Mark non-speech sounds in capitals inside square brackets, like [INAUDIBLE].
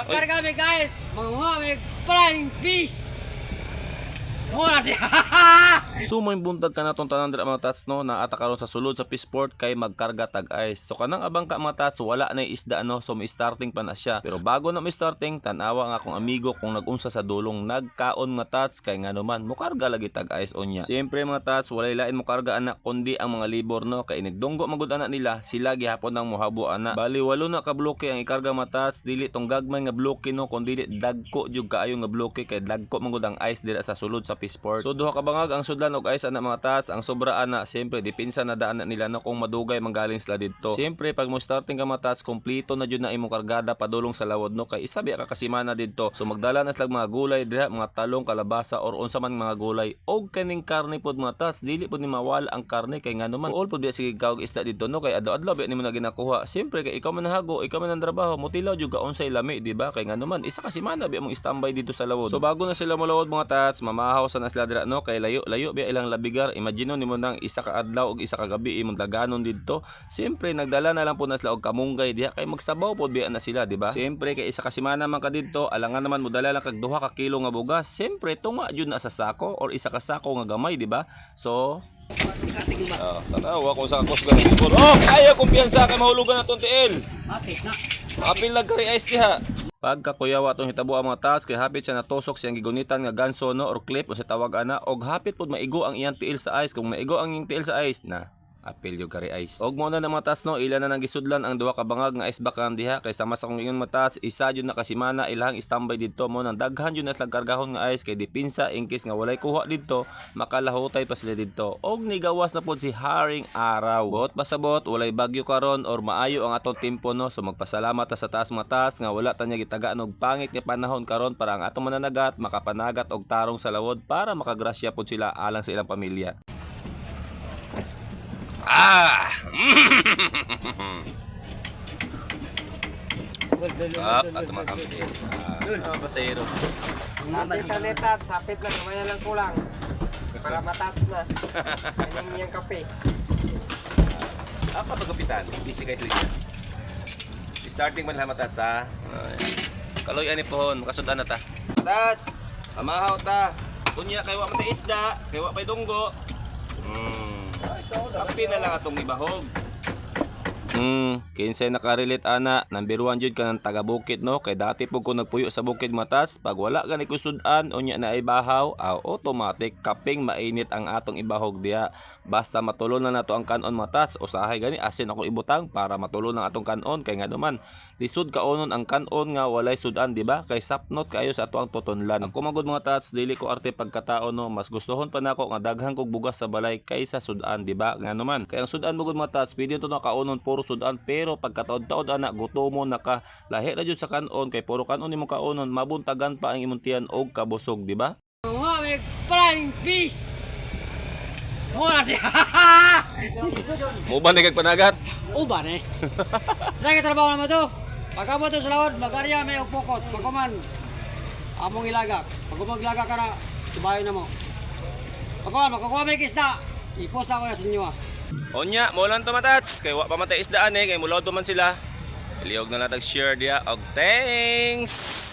Magkarga kami guys. Mga mga may flying fish. Mura siya. [LAUGHS] Sumoy buntag ka na tong tanan dira mga tats no na ata karon sa sulod sa Pisport kay magkarga tag ice. So kanang abang ka mga tats wala na yung isda no so may starting pa na siya. Pero bago na may starting tanawa nga akong amigo kung nagunsa sa dulong nagkaon mga tats kay nga naman mukarga lagi tag ice onya. Siyempre mga tats walay lain mukarga anak kundi ang mga libor no kay nagdunggo magud anak nila sila gihapon ang muhabo ana. Bali walo na ka bloke ang ikarga mga tats dili tong gagmay nga bloke no kundi dagko jud kaayo nga bloke kay dagko magud ang ice dira sa sulod sa Pisport. So duha ka bangag ang sudlan og ice ana mga tats ang sobra ana siyempre dipinsa na daan na nila no kung madugay manggaling sila didto. Siyempre pag mo starting ka mga tats kompleto na jud na imong kargada padulong sa lawod no kay isa biya ka kasimana didto. So magdala na sila mga gulay diha mga talong kalabasa or unsa man mga gulay og kaning karne pod mga tats dili pod ni mawala ang karne kay ngano man all pod biya sige kawg isda didto no kay adlaw-adlaw biya nimo na ginakuha. Siyempre kay ikaw man hago ikaw man ang trabaho mutilaw jud ka unsay lami di ba kay ngano man isa ka simana biya mong standby dito sa lawod. So bago na sila molawod mga tats mamahaw sa na sila dira no kay layo layo biya ilang labigar imagine nimo nang isa ka adlaw og isa ka gabi imong daganon didto siyempre nagdala na lang po na sila og kamunggay diha kay magsabaw pod biya na sila di ba siyempre kay isa ka semana man ka didto alangan naman mo dala lang kag duha ka kilo nga bugas siyempre tunga jud na sa sako or isa ka sako nga gamay di ba so Oh, tanawa ko sa kakos ka ng libor. Oh, kaya kumpiyansa kay mahulugan na tong tiil. Apit na. Apil lang kari ice diha. Pagka kuyawa tong hitabo ang mga taas kay hapit siya natusok siyang gigunitan nga ganso no or clip o sa tawag ana og hapit pud maigo ang iyang tiil sa ice. Kung maigo ang iyang tiil sa ice na apil yung kari ice. Og mo na ng mga taas no ila na nang gisudlan ang duha ka bangag nga ice bakan diha kay sama sa kung ingon matas isa jud na kasimana ilahang standby didto mo nang daghan jud na kargahon nga ice kay dipinsa in case nga walay kuha didto makalahutay pa sila didto. Og nigawas na pod si Haring Araw. Bot pasabot walay bagyo karon or maayo ang atong tempo no so magpasalamat sa taas matas nga wala ta niya gitaga og pangit nga panahon karon para ang atong mananagat makapanagat og tarong sa lawod para makagrasya pod sila alang sa ilang pamilya. Ah! [LAUGHS] Up at makampis. Ah, pasayro. Netat, sapit lang, kamaya lang kulang. Para mataas na. Kanyang niyang kape. Apa pagapitan? Busy kay Liga. Starting man hamatat sa. Kaloy ani pohon, makasudan na ta. Tats! Amahaw ta. Kunya kay wa man ta isda, kay wa pay dunggo. Hmm. Kapi na lang atong ibahog. Hmm, kinsay nakarelate ana, number one jud ka ng taga bukid no, kay dati po ko nagpuyo sa bukid matas, pag wala gani kusudan unya na ibahaw, aw automatic kaping mainit ang atong ibahog diha. Basta matulon na nato ang kanon matas, usahay gani asin ako ibutang para matulon ang atong kanon kay nga naman lisod kaonon ang kanon nga walay sudan di ba? Kay sapnot kayo sa ato ang. Ang kumagod mga tats, dili ko arte pagkatao no, mas gustohon pa nako nga daghan kog bugas sa balay kaysa sudan di ba? Nga naman. Kay ang sudan mo mga tats, pwede to na kaonon puro sudan pero pagkataod-taod ana gutomon naka lahi ra jud sa kanon kay puro kanon nimo kaonon mabuntagan pa ang imong tiyan og kabusog di ba? Mga may flying fish. Mura siya. [LAUGHS] Mo ba ni kag panagat? Uban eh. Sa trabaho naman to. Pagka mo to sa lawad, mag-arya may upokot. Pagkuman, among ilagak. Pag maglaga ka na, subayo na mo. Pagkuman, magkukuha may kisda. I-post na ko na sa inyo ah. Onya, mo to matats. Kay wa pa man ta isdaan eh, kay mulod pa man sila. Liog na lang tag share dia og thanks.